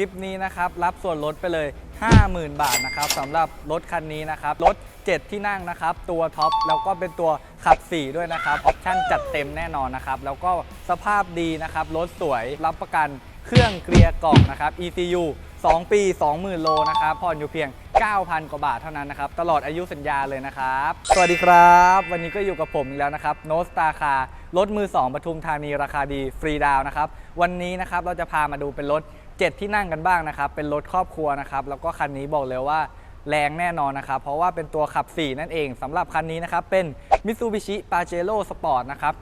คลิปนี้นะครับรับส่วนลดไปเลย 50,000 บาทนะครับสำหรับรถคันนี้นะครับรถ 7 ที่นั่งนะครับ ตัวท็อปแล้วก็เป็นตัวขับ 4 ด้วยนะครับออปชั่นจัดเต็มแน่นอนนะครับ แล้วก็สภาพดีนะครับรถสวยรับประกันเครื่องเกลียกล่องนะครับ ECU 2 ปี 20,000 โลนะครับผ่อนอยู่เพียง 9,000 กว่าบาทเท่านั้นนะครับ ตลอดอายุสัญญาเลยนะครับ สวัสดีครับ วันนี้ก็อยู่กับผมอีกแล้วนะครับ โนสตาคารถมือ 2ปทุมธานีราคาดีฟรีดาวนะครับ วันนี้นะครับเราจะพามาดูเป็นรถ 7 ที่นั่งกันบ้างนะครับ เป็นรถครอบครัวนะครับ แล้วก็คันนี้บอกเลยว่าแรงแน่นอนนะครับ เพราะว่าเป็นตัวขับ 4 นั่นเองสำหรับคันนี้นะครับ เป็น Mitsubishi Pajero Sport นะครับ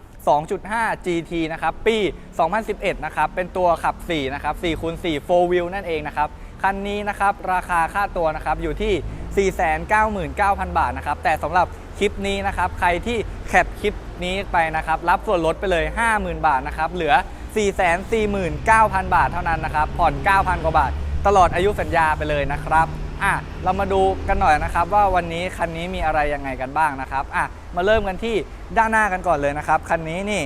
2.5 GT นะครับ ปี 2011 นะครับ เป็นตัวขับ 4 นะครับ4คูณ4 4 wheel นั่นเองนะครับ คันนี้นะครับ ราคาค่าตัวนะครับ อยู่ที่ 499,000 บาทนะครับ แต่สำหรับคลิปนี้นะครับ ใครที่แคปคลิปนี้ไปนะครับ รับส่วนลดไปเลย 50,000 บาทนะครับ เหลือ 449,000 บาทเท่านั้นนะครับ ผ่อน 9,000 กว่าบาท ตลอดอายุสัญญาไปเลยนะครับอะเรามาดูกันหน่อยนะครับว่าวันนี้คันนี้มีอะไรยังไงกันบ้างนะครับอะมาเริ่มกันที่ด้านหน้ากันก่อนเลยนะครับ คันนี้นี่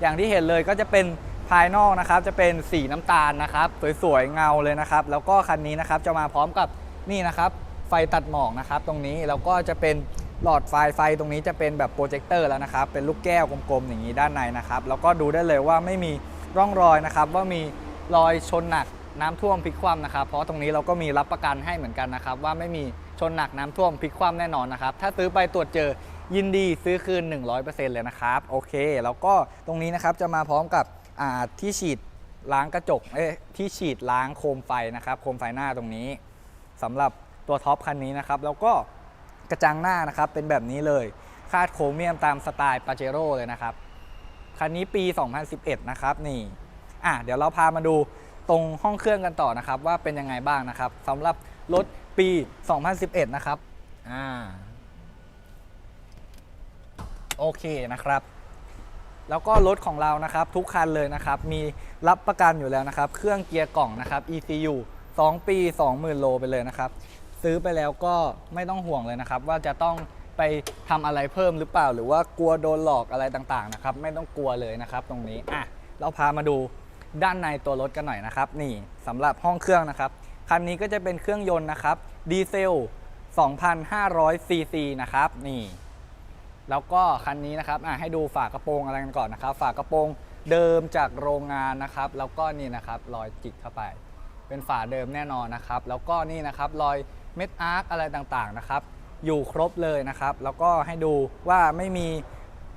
อย่างที่เห็นเลยก็จะเป็นภายนอกนะครับจะเป็นสีน้ำตาลนะครับสวยๆเงาเลยนะครับ แล้วก็คันนี้นะครับจะมาพร้อมกับนี่นะครับไฟตัดหมอกนะครับตรงนี้แล้วก็จะเป็นหลอดไฟไฟตรงนี้จะเป็นแบบโปรเจคเตอร์แล้วนะครับเป็นลูกแก้วกลมๆอย่างนี้ด้านในนะครับแล้วก็ดูได้เลยว่าไม่มี ร่องรอยนะครับ ว่ามีรอยชนหนักน้ำท่วมพลิกคว่ำนะครับ เพราะตรงนี้เราก็มีรับประกันให้เหมือนกันนะครับ ว่าไม่มีชนหนักน้ำท่วมพลิกคว่ำแน่นอนนะครับ ถ้าซื้อไปตรวจเจอยินดีซื้อคืน 100%เลยนะครับ โอเค แล้วก็ตรงนี้นะครับจะมาพร้อมกับที่ฉีดล้างกระจกเอ้ที่ฉีดล้างโคมไฟนะครับ โคมไฟหน้าตรงนี้สำหรับตัวท็อปคันนี้นะครับ แล้วก็กระจังหน้านะครับเป็นแบบนี้เลย คาดโครเมียมตามสไตล์ปาเจโร่เลยนะครับ คันนี้ปี 2011 นะครับนี่อะเดี๋ยวเราพามาดูตรงห้องเครื่องกันต่อนะครับว่าเป็นยังไงบ้างนะครับสำหรับรถปี 2011 นะครับอ่าโอเคนะครับ แล้วก็รถของเรานะครับทุกคันเลยนะครับ มีรับประกันอยู่แล้วนะครับ เครื่องเกียร์กล่องนะครับ ECU 2 ปี 20,000 โลไปเลยนะครับ ซื้อไปแล้วก็ไม่ต้องห่วงเลยนะครับ ว่าจะต้อง ไปทำอะไรเพิ่มหรือเปล่า หรือว่ากลัวโดนหลอกอะไรต่างๆนะครับไม่ต้องกลัวเลยนะครับ ตรงนี้อะเราพามาดูด้านในตัวรถกันหน่อยนะครับ นี่สำหรับห้องเครื่องนะครับคันนี้ก็จะเป็นเครื่องยนต์นะครับดีเซล 2,500 ซีซีนะครับนี่ แล้วก็คันนี้นะครับอะให้ดูฝากระโปรงอะไรกันก่อนนะครับ ฝากระโปรงเดิมจากโรงงานนะครับ แล้วก็นี่นะครับรอยจิกเข้าไป เป็นฝาเดิมแน่นอนนะครับ แล้วก็นี่นะครับรอยเม็ดอาร์คอะไรต่างๆนะครับ อยู่ครบเลยนะครับ แล้วก็ให้ดูว่าไม่มี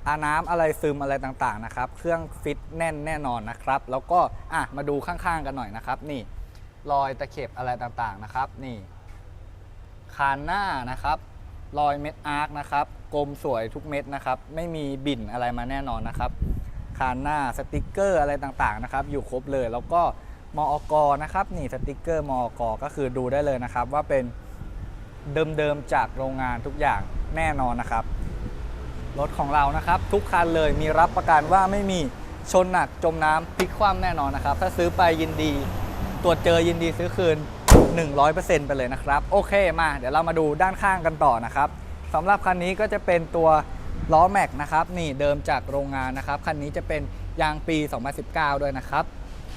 อาน้ำอะไรซึมอะไรต่างๆนะครับ เครื่องฟิตแน่นแน่นอนนะครับ แล้วก็อะมาดูข้างๆกันหน่อยนะครับ นี่รอยตะเข็บอะไรต่างๆนะครับ นี่คานหน้านะครับ รอยเม็ดอาร์คนะครับกลมสวยทุกเม็ดนะครับ ไม่มีบิ่นอะไรมาแน่นอนนะครับ คานหน้าสติกเกอร์อะไรต่างๆนะครับ อยู่ครบเลยแล้วก็มอกนะครับ นี่สติกเกอร์มอกก็คือดูได้เลยนะครับ ว่าเป็น เดิมๆจากโรงงานทุกอย่างแน่นอนนะครับ รถของเรานะครับ ทุกคันเลยมีรับประกันว่าไม่มีชนหนักจมน้ำพลิกคว่ำแน่นอนนะครับ ถ้าซื้อไปยินดี ตรวจเจอยินดีซื้อคืน 100%ไปเลยนะครับ โอเคมา เดี๋ยวเรามาดูด้านข้างกันต่อนะครับสำหรับคันนี้ก็จะเป็นตัวล้อแม็กนะครับนี่เดิมจากโรงงานนะครับคันนี้จะเป็นยางปี 2019 ด้วยนะครับ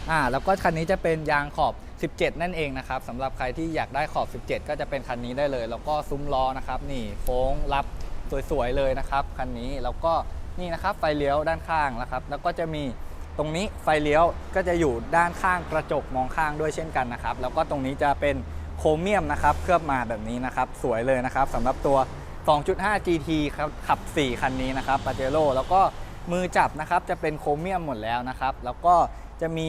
อ่าแล้วก็คันนี้จะเป็นยางขอบ 17 นั่นเองนะครับสำหรับใครที่อยากได้ขอบ 17 ก็จะเป็นคันนี้ได้เลย แล้วก็ซุ้มล้อนะครับ นี่โค้งรับสวยๆเลยนะครับคันนี้แล้วก็นี่นะครับไฟเลี้ยวด้านข้างนะครับ แล้วก็จะมีตรงนี้ไฟเลี้ยวก็จะอยู่ด้านข้างกระจกมองข้างด้วยเช่นกันนะครับ แล้วก็ตรงนี้จะเป็นโครเมียมนะครับเคลือบมาแบบนี้นะครับสวยเลยนะครับสำหรับตัว 2.5 GT ครับขับ 4 คันนี้นะครับปาเจโร่แล้วก็มือจับนะครับจะเป็นโครเมียมหมดแล้วนะครับ แล้วก็จะมี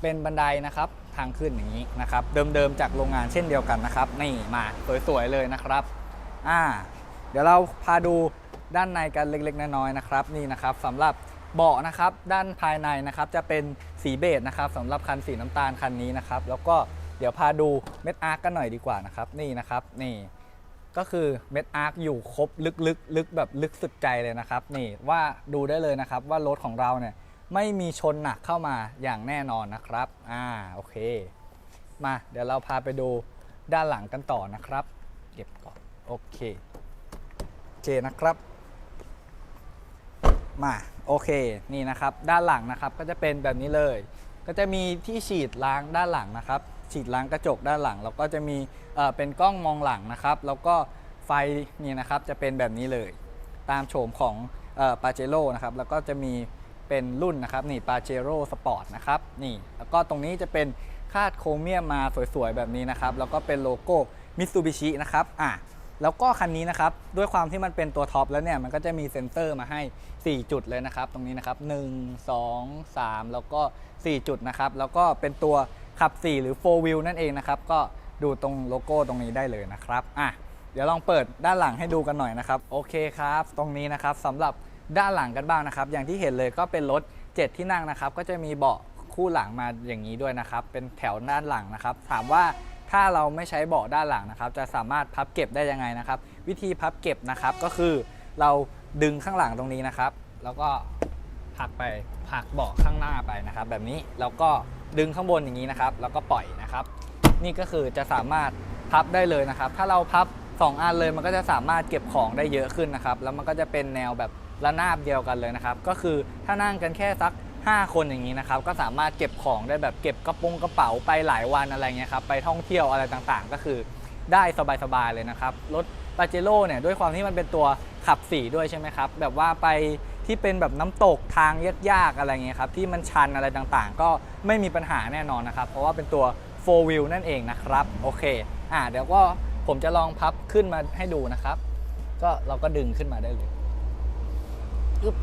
เป็นบันไดนะครับ ทางขึ้นอย่างนี้นะครับ เดิมๆจากโรงงานเช่นเดียวกันนะครับ นี่มาสวยๆเลยนะครับ อ่า เดี๋ยวเราพาดูด้านในกันเล็กๆน้อยๆนะครับ นี่นะครับสำหรับเบาะนะครับ ด้านภายในนะครับจะเป็นสีเบจนะครับสำหรับคันสีน้ำตาลคันนี้นะครับ แล้วก็เดี๋ยวพาดูเม็ดอาร์กกันหน่อยดีกว่านะครับ นี่นะครับ นี่ก็คือเม็ดอาร์กอยู่ครบลึกๆลึกแบบลึกสุดใจเลยนะครับ นี่ว่าดูได้เลยนะครับว่ารถของเราเนี่ย ไม่มีชนหนักเข้ามาอย่างแน่นอนนะครับ อ่า โอเค มาเดี๋ยวเราพาไปดูด้านหลังกันต่อนะครับ เก็บก่อน โอเค โอเคนะครับ มา โอเค นี่นะครับ ด้านหลังนะครับ ก็จะเป็นแบบนี้เลย ก็จะมีที่ฉีดล้างด้านหลังนะครับ ฉีดล้างกระจกด้านหลัง แล้วก็จะมี เอ่อ เป็นกล้องมองหลังนะครับ แล้วก็ไฟนี่นะครับ จะเป็นแบบนี้เลย ตามโฉมของปาเจโร่นะครับ แล้วก็จะมี เป็นรุ่นนะครับนี่ปาเจโร่สปอร์ตนะครับนี่แล้วก็ตรงนี้จะเป็นคาดโครเมียมมาสวยๆ แบบนี้นะครับ แล้วก็เป็นโลโก้มิตซูบิชินะครับอะแล้วก็คันนี้นะครับ ด้วยความที่มันเป็นตัวท็อปแล้วเนี่ย มันก็จะมีเซ็นเซอร์มาให้ 4 จุดเลยนะครับ ตรงนี้นะครับ 1 2 3 แล้วก็ 4 จุดนะครับ แล้วก็เป็นตัวขับ 4 หรือ 4 wheel นั่นเองนะครับ ก็ดูตรงโลโก้ตรงนี้ได้เลยนะครับ อะ เดี๋ยวลองเปิดด้านหลังให้ดูกันหน่อยนะครับ โอเคครับ ตรงนี้นะครับสำหรับ ด้านหลังกันบ้างนะครับ อย่างที่เห็นเลยก็เป็นรถ 7 ที่นั่งนะครับ ก็จะมีเบาะคู่หลังมาอย่างนี้ด้วยนะครับ เป็นแถวด้านหลังนะครับ ถามว่าถ้าเราไม่ใช้เบาะด้านหลังนะครับ จะสามารถพับเก็บได้ยังไงนะครับ วิธีพับเก็บนะครับก็คือเราดึงข้างหลังตรงนี้นะครับ แล้วก็ผักไปผักเบาะข้างหน้าไปนะครับ แบบนี้แล้วก็ดึงข้างบนอย่างนี้นะครับ แล้วก็ปล่อยนะครับ นี่ก็คือจะสามารถพับได้เลยนะครับ ถ้าเราพับ 2อันเลยมันก็จะสามารถเก็บของได้เยอะขึ้นนะครับ แล้วมันก็จะเป็นแนวแบบ ระนาบเดียวกันเลยนะครับ ก็คือถ้านั่งกันแค่สัก 5 คนอย่างนี้นะครับ ก็สามารถเก็บของได้แบบเก็บกระโปรงกระเป๋าไปหลายวันอะไรเงี้ยครับ ไปท่องเที่ยวอะไรต่างๆ ก็คือได้สบายๆเลยนะครับ รถปาเจโร่เนี่ยด้วยความที่มันเป็นตัวขับสีด้วยใช่ไหมครับ แบบว่าไปที่เป็นแบบน้ำตกทางยากๆอะไรเงี้ยครับ ที่มันชันอะไรต่างๆ ก็ไม่มีปัญหาแน่นอนนะครับ เพราะว่าเป็นตัว 4 wheel นั่นเองนะครับ โอเค อ่าเดี๋ยวก็ผมจะลองพับขึ้นมาให้ดูนะครับ ก็เราก็ดึงขึ้นมาได้เลย อึ๊บ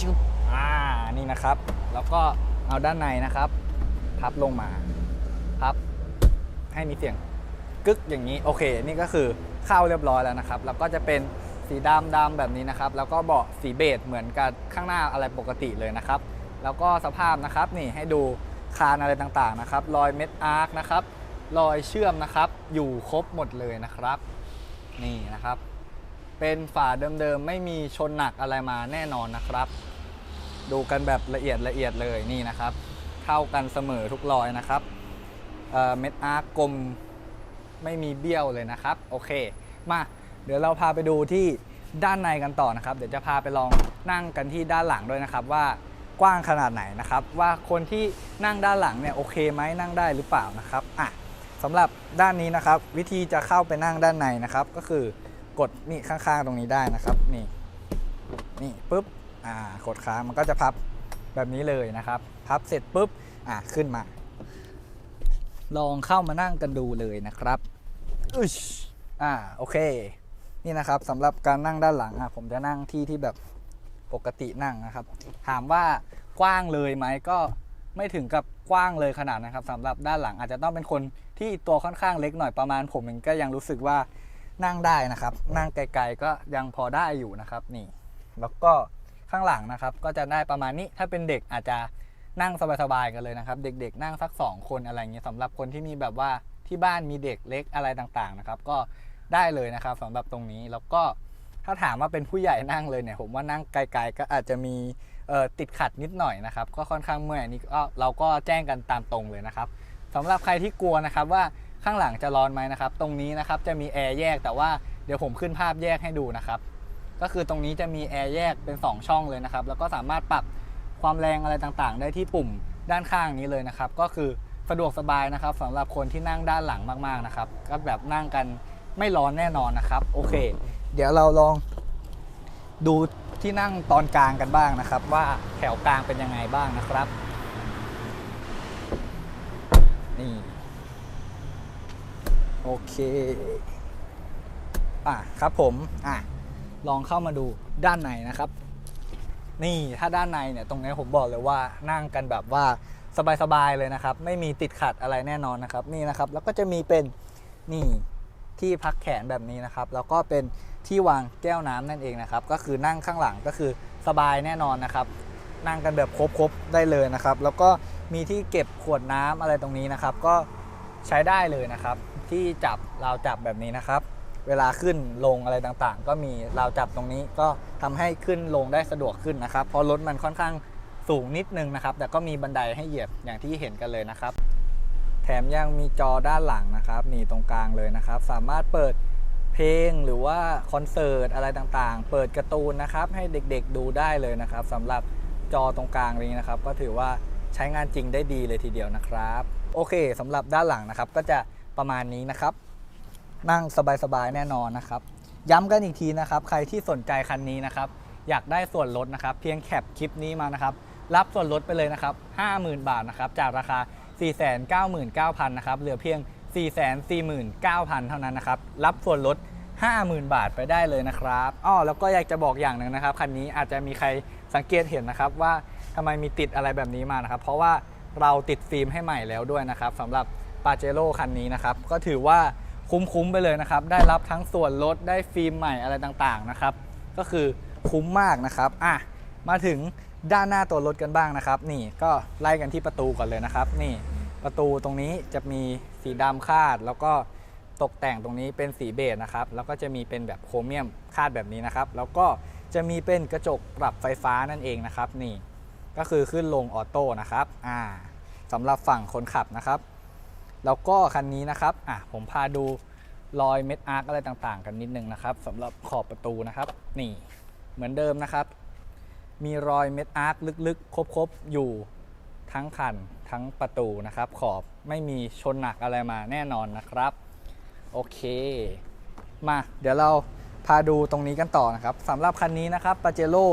ชุบอ่า นี่นะครับ แล้วก็เอาด้านในนะครับ พับลงมา พับ ให้มีเสียงกึกอย่างนี้ โอเค นี่ก็คือเข้าเรียบร้อยแล้วนะครับ แล้วก็จะเป็นสีดำดำแบบนี้นะครับ แล้วก็เบาะสีเบจเหมือนกับข้างหน้าอะไรปกติเลยนะครับ แล้วก็สภาพนะครับ นี่ให้ดูคานอะไรต่างๆนะครับ รอยเม็ดอาร์คนะครับ รอยเชื่อมนะครับ อยู่ครบหมดเลยนะครับ นี่นะครับ เป็นฝาเดิมๆ ไม่มีชนหนักอะไรมาแน่นอนนะครับ ดูกันแบบละเอียดละเอียดเลยนี่นะครับ เท่ากันเสมอทุกรอยนะครับเเม็ดอาร์กลมไม่มีเบี้ยวเลยนะครับ โอเค มาเดี๋ยวเราพาไปดูที่ด้านในกันต่อนะครับ เดี๋ยวจะพาไปลองนั่งกันที่ด้านหลังด้วยนะครับว่ากว้างขนาดไหนนะครับ ว่าคนที่นั่งด้านหลังเนี่ยโอเคไหมนั่งได้หรือเปล่านะครับอะสำหรับด้านนี้นะครับ วิธีจะเข้าไปนั่งด้านในนะครับ ก็คือ กดนี่ข้างๆตรงนี้ได้นะครับนี่นี่ปุ๊บอ่ากดค้างมันก็จะพับแบบนี้เลยนะครับ พับเสร็จปุ๊บอะขึ้นมา ลองเข้ามานั่งกันดูเลยนะครับอึชอ่าโอเค นี่นะครับสำหรับการนั่งด้านหลังอะผมจะนั่งที่ที่แบบปกตินั่งนะครับ ถามว่ากว้างเลยไหมก็ไม่ถึงกับกว้างเลยขนาดนะครับสำหรับด้านหลังอาจจะต้องเป็นคนที่ตัวค่อนข้างเล็กหน่อยประมาณ ผมเองก็ยังรู้สึกว่า นั่งได้นะครับ นั่งไกลๆก็ยังพอได้อยู่นะครับนี่ แล้วก็ข้างหลังนะครับ ก็จะได้ประมาณนี้ถ้าเป็นเด็กอาจจะนั่งสบายๆกันเลยนะครับ เด็กๆ นั่งสัก 2 คนอะไรเงี้ยสำหรับคนที่มีแบบว่าที่บ้านมีเด็กเล็กอะไรต่างๆนะครับ ก็ได้เลยนะครับสำหรับตรงนี้แล้วก็ถ้าถามว่าเป็นผู้ใหญ่นั่งเลยเนี่ยผมว่านั่งไกลๆก็อาจจะมีติดขัดนิดหน่อยนะครับ ก็ค่อนข้างเมื่อยนนี้ก็เราก็แจ้งกันตามตรงเลยนะครับสำหรับใครที่กลัวนะครับว่า ข้างหลังจะร้อนไหมนะครับ ตรงนี้นะครับจะมีแอร์แยกแต่ว่าเดี๋ยวผมขึ้นภาพแยกให้ดูนะครับ ก็คือตรงนี้จะมีแอร์แยกเป็น 2 ช่องเลยนะครับ แล้วก็สามารถปรับความแรงอะไรต่างๆ ได้ที่ปุ่มด้านข้างนี้เลยนะครับ ก็คือสะดวกสบายนะครับสำหรับคนที่นั่งด้านหลังมากๆนะครับ ก็แบบนั่งกันไม่ร้อนแน่นอนนะครับ โอเค เดี๋ยวเราลองดูที่นั่งตอนกลางกันบ้างนะครับ ว่าแถวกลางเป็นยังไงบ้างนะครับ นี่ โอเคอะครับผมอะลองเข้ามาดูด้านในนะครับ นี่ถ้าด้านในเนี่ยตรงนี้ผมบอกเลยว่านั่งกันแบบว่าสบายๆเลยนะครับ ไม่มีติดขัดอะไรแน่นอนนะครับ นี่นะครับ แล้วก็จะมีเป็นนี่ที่พักแขนแบบนี้นะครับ แล้วก็เป็นที่วางแก้วน้ำนั่นเองนะครับ ก็คือนั่งข้างหลังก็คือสบายแน่นอนนะครับ นั่งกันแบบครบๆได้เลยนะครับ แล้วก็มีที่เก็บขวดน้ำอะไรตรงนี้นะครับ ก็ใช้ได้เลยนะครับ ที่จับราวจับแบบนี้นะครับ เวลาขึ้นลงอะไรต่างๆ ก็มีราวจับตรงนี้ก็ทำให้ขึ้นลงได้สะดวกขึ้นนะครับ เพราะรถมันค่อนข้างสูงนิดนึงนะครับ แต่ก็มีบันไดให้เหยียบอย่างที่เห็นกันเลยนะครับ แถมยังมีจอด้านหลังนะครับนี่ตรงกลางเลยนะครับ สามารถเปิดเพลงหรือว่าคอนเสิร์ตอะไรต่างๆ เปิดการ์ตูนนะครับให้เด็กๆดูได้เลยนะครับสำหรับจอตรงกลางนี้นะครับ ก็ถือว่าใช้งานจริงได้ดีเลยทีเดียวนะครับ โอเคสำหรับด้านหลังนะครับ ก็จะ ประมาณนี้นะครับ นั่งสบายๆแน่นอนนะครับ ย้ำกันอีกทีนะครับ ใครที่สนใจคันนี้นะครับ อยากได้ส่วนลดนะครับ เพียงแคปคลิปนี้มานะครับ รับส่วนลดไปเลยนะครับ 50,000 บาทนะครับ จากราคา 499,000นะครับ เหลือเพียง 449,000 เท่านั้นนะครับ รับส่วนลด 50,000 บาทไปได้เลยนะครับอ้อแล้วก็อยากจะบอกอย่างหนึ่งนะครับ คันนี้อาจจะมีใครสังเกตเห็นนะครับว่าทำไมมีติดอะไรแบบนี้มานะครับ เพราะว่าเราติดฟิล์มให้ใหม่แล้วด้วยนะครับสำหรับ ปาเจโร่คันนี้นะครับ ก็ถือว่าคุ้มๆไปเลยนะครับ ได้รับทั้งส่วนลดได้ฟิล์มใหม่อะไรต่างๆนะครับ ก็คือคุ้มมากนะครับอะมาถึงด้านหน้าตัวรถกันบ้างนะครับ นี่ก็ไล่กันที่ประตูก่อนเลยนะครับ นี่ประตูตรงนี้จะมีสีดำคาด แล้วก็ตกแต่งตรงนี้เป็นสีเบจนะครับ แล้วก็จะมีเป็นแบบโครเมียมคาดแบบนี้นะครับ แล้วก็จะมีเป็นกระจกปรับไฟฟ้านั่นเองนะครับ นี่ก็คือขึ้นลงออโต้นะครับอ่าสำหรับฝั่งคนขับนะครับ แล้วก็คันนี้นะครับอะผมพาดูรอยเม็ดอาร์คอะไรต่างๆ กันนิดนึงนะครับสำหรับขอบประตูนะครับ นี่เหมือนเดิมนะครับ มีรอยเม็ดอาร์คลึกๆ ครบๆ อยู่ทั้งคันทั้งประตูนะครับ ขอบไม่มีชนหนักอะไรมาแน่นอนนะครับ โอเค มาเดี๋ยวเราพาดูตรงนี้กันต่อนะครับสำหรับคันนี้นะครับปาเจโร่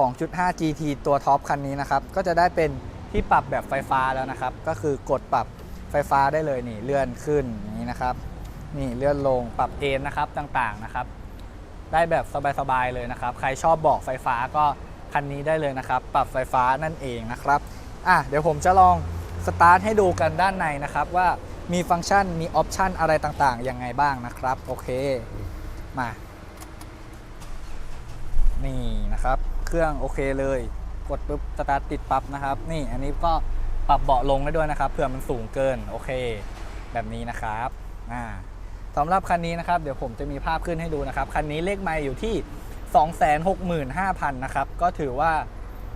2.5 GT ตัวท็อปคันนี้นะครับ ก็จะได้เป็นที่ปรับแบบไฟฟ้าแล้วนะครับ ก็คือกดปรับ ไฟฟ้าได้เลยนี่เลื่อนขึ้นนี้นะครับ นี่เลื่อนลงปรับเอนนะครับต่างๆนะครับ ได้แบบสบายๆเลยนะครับ ใครชอบเบอกไฟฟ้าก็คันนี้ได้เลยนะครับ ปรับไฟฟ้านั่นเองนะครับอะเดี๋ยวผมจะลองสตาร์ทให้ดูกันด้านในนะครับ ว่ามีฟังก์ชันมีออปชันอะไรต่างๆยังไงบ้างนะครับ โอเคมา นี่นะครับ เครื่องโอเคเลย กดปุ๊บสตาร์ทติดปั๊บนะครับ นี่อันนี้ก็ ปรับเบาะลงได้ด้วยนะครับเผื่อมันสูงเกินโอเค แบบนี้นะครับอ่าสำหรับคันนี้นะครับเดี๋ยวผมจะมีภาพขึ้นให้ดูนะครับคันนี้เลขไม่อยู่ที่ 265,000นะครับก็ถือว่า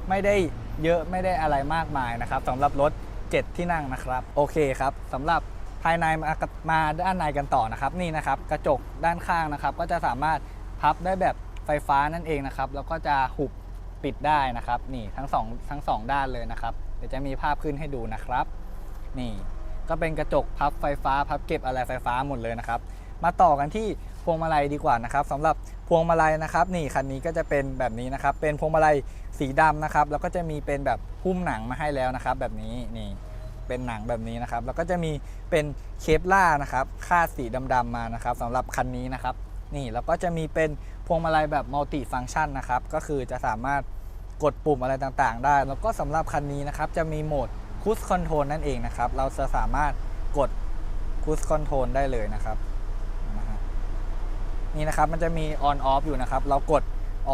ไม่ได้เยอะไม่ได้อะไรมากมายนะครับสำหรับรถ 7 ที่นั่งนะครับ โอเคครับสำหรับภายในมามาด้านในกันต่อนะครับนี่นะครับกระจกด้านข้างนะครับ ก็จะสามารถพับได้แบบไฟฟ้านั่นเองนะครับ แล้วก็จะหุบปิดได้นะครับ นี่ทั้งสองทั้งสองด้านเลยนะครับ เดี๋ยวจะมีภาพขึ้นให้ดูนะครับ นี่ก็เป็นกระจกพับไฟฟ้า พับเก็บอะไรไฟฟ้าหมดเลยนะครับ มาต่อกันที่พวงมาลัยดีกว่านะครับสำหรับพวงมาลัยนะครับ นี่คันนี้ก็จะเป็นแบบนี้นะครับ เป็นพวงมาลัยสีดำนะครับ แล้วก็จะมีเป็นแบบหุ้มหนังมาให้แล้วนะครับ แบบนี้นี่เป็นหนังแบบนี้นะครับ แล้วก็จะมีเป็นเคปล่าร์นะครับคาดสีดำๆมานะครับสำหรับคันนี้นะครับ นี่แล้วก็จะมีเป็นพวงมาลัยแบบมัลติฟัง c t ชันนะครับ ก็คือจะสามารถ กดปุ่มอะไรต่างๆ ได้ แล้วก็สำหรับคันนี้นะครับ จะมีโหมดคูสคอนโทรลนั่นเองนะครับ เราจะสามารถกดคูสคอนโทรลได้เลยนะครับ นี่นะครับมันจะมี on off อยู่นะครับ เรากด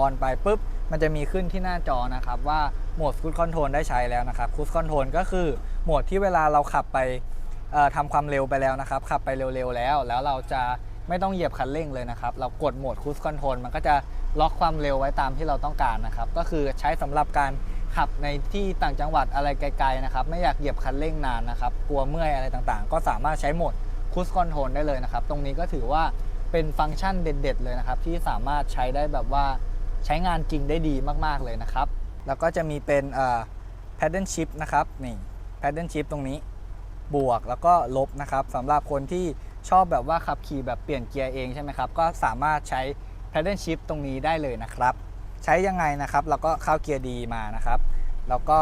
on ไปปุ๊บ มันจะมีขึ้นที่หน้าจอนะครับ ว่าโหมดคูสคอนโทรลได้ใช้แล้วนะครับคูสคอนโทรลก็คือโหมดที่เวลาเราขับไปเอ่อทำความเร็วไปแล้วนะครับ ขับไปเร็วๆแล้ว แล้วเราจะไม่ต้องเหยียบคันเร่งเลยนะครับ เรากดโหมดคูสคอนโทรลมันก็จะ ล็อกความเร็วไว้ตามที่เราต้องการนะครับ ก็คือใช้สำหรับการขับในที่ต่างจังหวัดอะไรไกลๆนะครับ ไม่อยากเหยียบคันเร่งนานนะครับ กลัวเมื่อยอะไรต่างๆ ก็สามารถใช้โหมดคูสคอนโทรลได้เลยนะครับ ตรงนี้ก็ถือว่าเป็นฟังก์ชันเด็ด ๆ เลยนะครับ ที่สามารถใช้ได้แบบว่าใช้งานจริงได้ดีมากๆเลยนะครับ แล้วก็จะมีเป็นเอ่อ paddle shift นะครับนี่ paddle shift ตรงนี้บวกแล้วก็ลบนะครับสำหรับคนที่ชอบแบบว่าขับขี่แบบเปลี่ยนเกียร์เองใช่ไหมครับ ก็สามารถใช้ paddle shift ตรงนี้ได้เลยนะครับ ใช้ยังไงนะครับ เราก็เข้าเกียร์ดีมานะครับ แล้วก็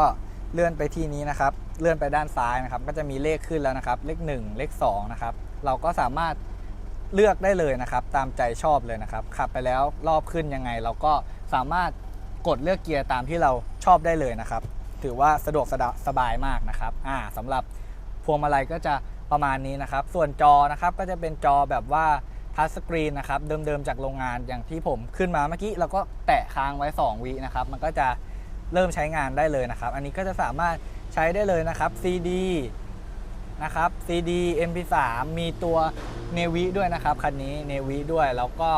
เลื่อนไปที่นี้นะครับ เลื่อนไปด้านซ้ายนะครับ ก็จะมีเลขขึ้นแล้วนะครับ เลข 1 เลข2นะครับ เราก็สามารถเลือกได้เลยนะครับ ตามใจชอบเลยนะครับ ขับไปแล้วรอบขึ้นยังไง เราก็สามารถกดเลือกเกียร์ตามที่เราชอบได้เลยนะครับ ถือว่าสะดวกสะดวกสบายมากนะครับ อ่าสำหรับพวงมาลัยก็จะประมาณนี้นะครับ ส่วนจอนะครับก็จะเป็นจอแบบว่า ทัชสกรีนนะครับเดิมๆจากโรงงานอย่างที่ผมขึ้นมาเมื่อกี้เราก็แตะค้างไว้ 2วินะครับมันก็จะเริ่มใช้งานได้เลยนะครับ อันนี้ก็จะสามารถใช้ได้เลยนะครับ CD นะครับ CD MP3 มีตัวเนวิด้วยนะครับคันนี้เนวิด้วยแล้วก็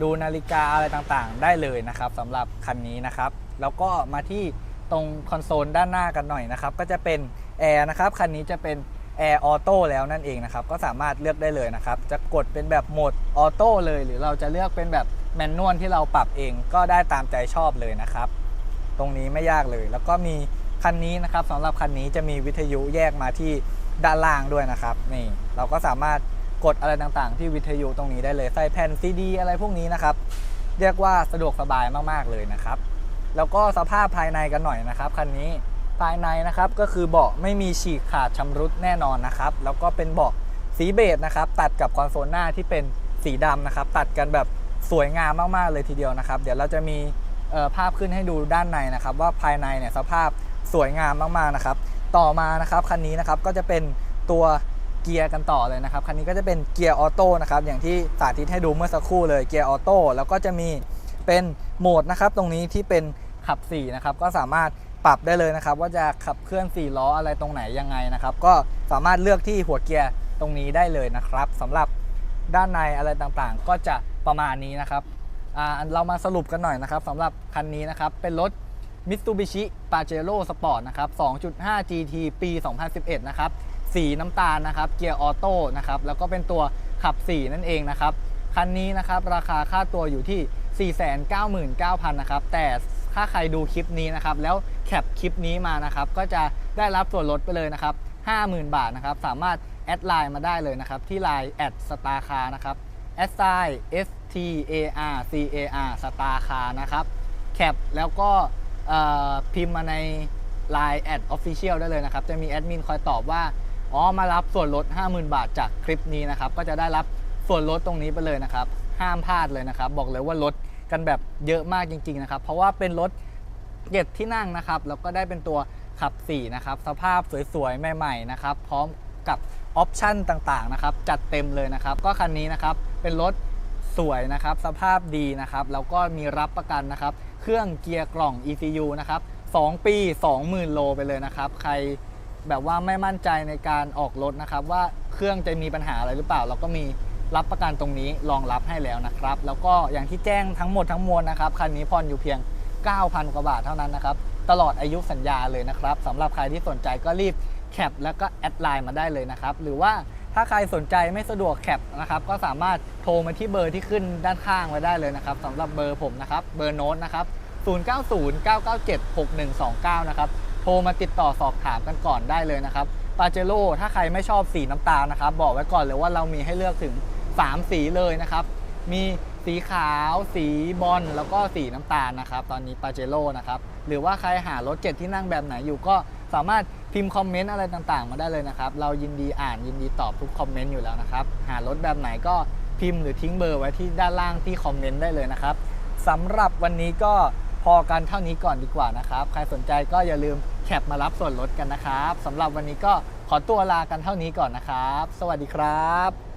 ดูนาฬิกาอะไรต่างๆ ได้เลยนะครับสำหรับคันนี้นะครับ แล้วก็มาที่ตรงคอนโซลด้านหน้ากันหน่อยนะครับ ก็จะเป็นแอร์นะครับคันนี้จะเป็น แอร์ออโต้แล้วนั่นเองนะครับ ก็สามารถเลือกได้เลยนะครับ จะกดเป็นแบบโหมดออโต้เลย หรือเราจะเลือกเป็นแบบแมนนวลที่เราปรับเองก็ได้ตามใจชอบเลยนะครับ ตรงนี้ไม่ยากเลย แล้วก็มีคันนี้นะครับสำหรับคันนี้จะมีวิทยุแยกมาที่ด้านล่างด้วยนะครับ นี่เราก็สามารถกดอะไรต่างๆ ที่วิทยุตรงนี้ได้เลยใส่แผ่นซีดีอะไรพวกนี้นะครับ เรียกว่าสะดวกสบายมากๆเลยนะครับ แล้วก็สภาพภายในกันหน่อยนะครับคันนี้ ภายในนะครับ ก็คือเบาะไม่มีฉีกขาดชำรุดแน่นอนนะครับ แล้วก็เป็นเบาะสีเบจนะครับ ตัดกับคอนโซลหน้าที่เป็นสีดำนะครับ ตัดกันแบบสวยงามมากๆเลยทีเดียวนะครับ เดี๋ยวเราจะมีภาพขึ้นให้ดูด้านในนะครับ ว่าภายในเนี่ยสภาพสวยงามมากๆนะครับ ต่อมานะครับคันนี้นะครับก็จะเป็นตัวเกียร์กันต่อเลยนะครับคันนี้ก็จะเป็นเกียร์ออโต้นะครับอย่างที่สาธิตให้ดูเมื่อสักครู่เลยเกียร์ออโต้แล้วก็จะมีเป็นโหมดนะครับ ตรงนี้ที่เป็นขับ4นะครับก็สามารถ ปรับได้เลยนะครับ ว่าจะขับเคลื่อน 4 ล้ออะไรตรงไหนยังไงนะครับ ก็สามารถเลือกที่หัวเกียร์ตรงนี้ได้เลยนะครับสำหรับด้านในอะไรต่างๆ ก็จะประมาณนี้นะครับอ่าเรามาสรุปกันหน่อยนะครับสำหรับคันนี้นะครับ เป็นรถ Mitsubishi Pajero Sport นะครับ 2.5 GT ปี 2011 นะครับ สีน้ำตาลนะครับ เกียร์ออโต้นะครับ แล้วก็เป็นตัวขับ 4 นั่นเองนะครับ คันนี้นะครับ ราคาค่าตัวอยู่ที่ 499,000 นะครับ แต่ถ้าใครดูคลิปนี้นะครับ แล้ว แคปคลิปนี้มานะครับ ก็จะได้รับส่วนลดไปเลยนะครับ 50,000 บาทนะครับ สามารถแอดไลน์มาได้เลยนะครับ ที่ไลน์แอดสตาร์คานะครับ s i S T A R C A R สตาร์คานะครับแคปแล้วก็พิมพ์มาใน Line แอดออฟฟิเชียลได้เลยนะครับ จะมีแอดมินคอยตอบว่า อ๋อ มารับส่วนลด 50,000 บาทจากคลิปนี้นะครับ ก็จะได้รับส่วนลดตรงนี้ไปเลยนะครับ ห้ามพลาดเลยนะครับ บอกเลยว่าลดกันแบบเยอะมากจริง ๆ นะครับ เพราะว่าเป็นลด 7 ที่นั่งนะครับแล้วก็ได้เป็นตัวขับ4นะครับสภาพสวยๆ ใหม่ๆนะครับพร้อมกับออปชั่นต่างๆนะครับจัดเต็มเลยนะครับ ก็คันนี้นะครับเป็นรถสวยนะครับสภาพดีนะครับแล้วก็มีรับประกันนะครับเครื่องเกียร์กล่อง ECU นะครับ2ปี 20,000 โลไปเลยนะครับ ใครแบบว่าไม่มั่นใจในการออกรถนะครับ ว่าเครื่องจะมีปัญหาอะไรหรือเปล่า เราก็มีรับประกันตรงนี้รองรับให้แล้วนะครับ แล้วก็อย่างที่แจ้งทั้งหมดทั้งมวลนะครับคันนี้ผ่อนอยู่เพียง 9,000 กว่าบาทเท่านั้นนะครับ ตลอดอายุสัญญาเลยนะครับสำหรับใครที่สนใจก็รีบแคปแล้วก็แอดไลน์มาได้เลยนะครับ หรือว่าถ้าใครสนใจไม่สะดวกแคปนะครับ ก็สามารถโทรมาที่เบอร์ที่ขึ้นด้านข้างไว้ได้เลยนะครับสำหรับเบอร์ผมนะครับเบอร์โน้ตนะครับ 0909976129 นะครับ โทรมาติดต่อสอบถามกันก่อนได้เลยนะครับปาเจโร่ถ้าใครไม่ชอบสีน้ำตาลนะครับ บอกไว้ก่อนเลยว่าเรามีให้เลือกถึง 3 สีเลยนะครับ มี สีขาว สีบอลแล้วก็สีน้ำตาลนะครับ ตอนนี้ปาเจโร่นะครับ หรือว่าใครหารถเจ็ดที่นั่งแบบไหนอยู่ก็สามารถพิมพ์คอมเมนต์อะไรต่างๆ มาได้เลยนะครับ เรายินดีอ่านยินดีตอบทุกคอมเมนต์อยู่แล้วนะครับ หารถแบบไหนก็พิมพ์หรือทิ้งเบอร์ไว้ที่ด้านล่างที่คอมเมนต์ได้เลยนะครับสำหรับวันนี้ก็พอกันเท่านี้ก่อนดีกว่านะครับ ใครสนใจก็อย่าลืมแคปมารับส่วนลดกันนะครับสำหรับวันนี้ก็ขอตัวลากันเท่านี้ก่อนนะครับ สวัสดีครับ